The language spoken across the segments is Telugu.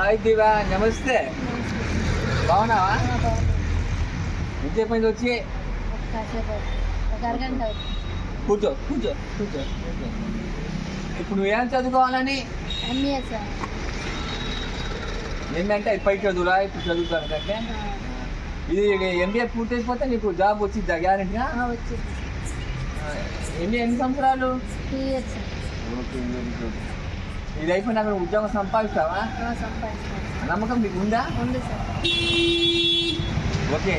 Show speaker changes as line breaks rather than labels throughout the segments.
హాయ్ దివా నమస్తే. బాగున్నావా? ఎంతసేపు వచ్చి
అరగంట అవుతుంది
కూర్చో కూర్చో కూర్చో. ఇప్పుడు నువ్వేం చదువుకోవాలని? ఏంటంటే పై చదువురా ఇప్పుడు చదువుతాను అంటే ఇది ఎంబీఏ పూర్తి అయిపోతే నీకు జాబ్ వచ్చిందా. గ్యారెంటీగా ఎంబీఏ ఎన్ని సంవత్సరాలు? ఓకే ఇది అయిపోయినాక నువ్వు ఉద్యోగం సంపాదిస్తావా? నమ్మకం నీకు ఉందా?
ఉంది సార్.
ఓకే.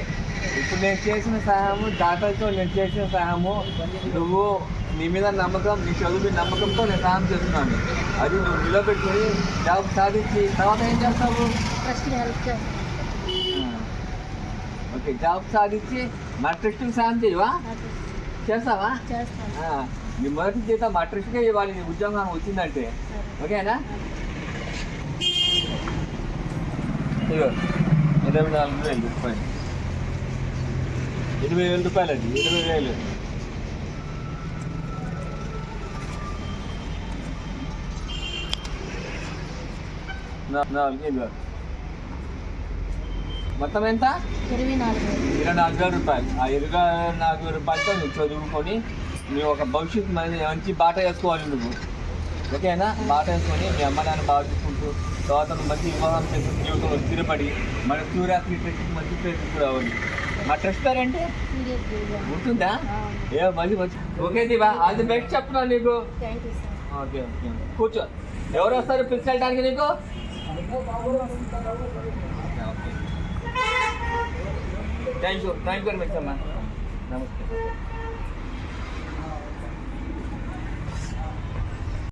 ఇప్పుడు నేను చేసిన సహాయము దాతలతో నేను చేసిన సహాయము నువ్వు నీ మీద నమ్మకం నీ చదువు మీద నమ్మకంతో నేను సహాయం చేస్తున్నాను. అది నువ్వు నిలబెట్టుకొని జాబ్ సాధించి తర్వాత ఏం చేస్తావు? ఓకే జాబ్ సాధించి మా ట్రస్ట్కి సాయం చేయవా? చేస్తావా? మొదటి జీతం మా ట్రస్ట్కే ఇవ్వాలి నీ ఉద్యోగం వచ్చిందంటే
సరే
ఓకేనా ఇగో ఇరవై నాలుగు వేలు రూపాయలు ఇరవై వేల రూపాయలు అండి ఇరవై వేలు నా- నాలుగు ఇదిగో మొత్తం ఎంత?
ఇరవై నాలుగు వేలు.
ఇరవై నాలుగు వేల రూపాయలు. ఆ ఇరవై నాలుగు వేల రూపాయలతో నువ్వు చదువుకొని నువ్వు ఒక భవిష్యత్తు మంచి మంచి బాట వేసుకోవాలి నువ్వు. ఓకేనా? బాట వేసుకొని మీ అమ్మ నాన్న బాగా చూసుకుంటూ తర్వాత నువ్వు మంచి వివాహం చేసి జీవితంలో స్థిరపడి మన సూర్యాత్రి ట్రస్ట్కి మంచి పేరు తీసుకురావాలి మా ట్రస్ట్ పేరేంటి
ఇండియన్ దివ్య
గుర్తుందా? ఏ మంచి మంచి. ఓకే దివా ఆల్ ది బెస్ట్ చెప్తున్నాను నీకు. Okay okay. కూర్చో. ఎవరు వస్తారు పిలిచడానికి నీకు? Thank you thank you very much అమ్మా నమస్తే